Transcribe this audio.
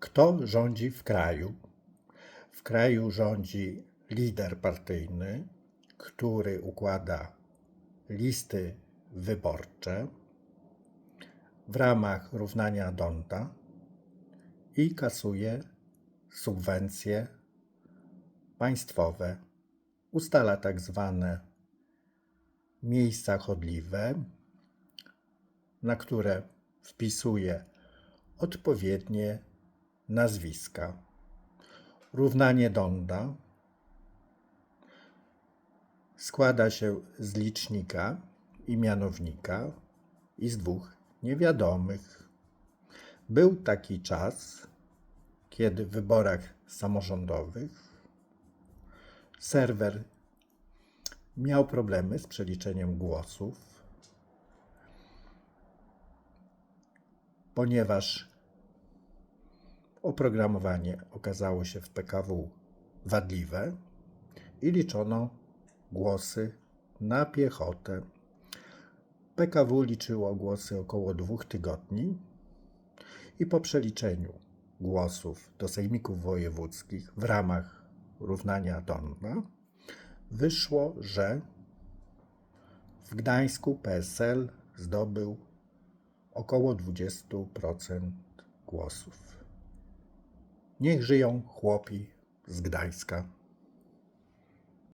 Kto rządzi w kraju? W kraju rządzi lider partyjny, który układa listy wyborcze w ramach równania Donta i kasuje subwencje państwowe. Ustala tak zwane miejsca chodliwe, na które wpisuje odpowiednie nazwiska. Równanie Donda składa się z licznika i mianownika i z dwóch niewiadomych. Był taki czas, kiedy w wyborach samorządowych serwer miał problemy z przeliczeniem głosów, ponieważ oprogramowanie okazało się w PKW wadliwe i liczono głosy na piechotę. PKW liczyło głosy około dwóch tygodni i po przeliczeniu głosów do sejmików wojewódzkich w ramach równania Donna wyszło, że w Gdańsku PSL zdobył około 20% głosów. Niech żyją chłopi z Gdańska.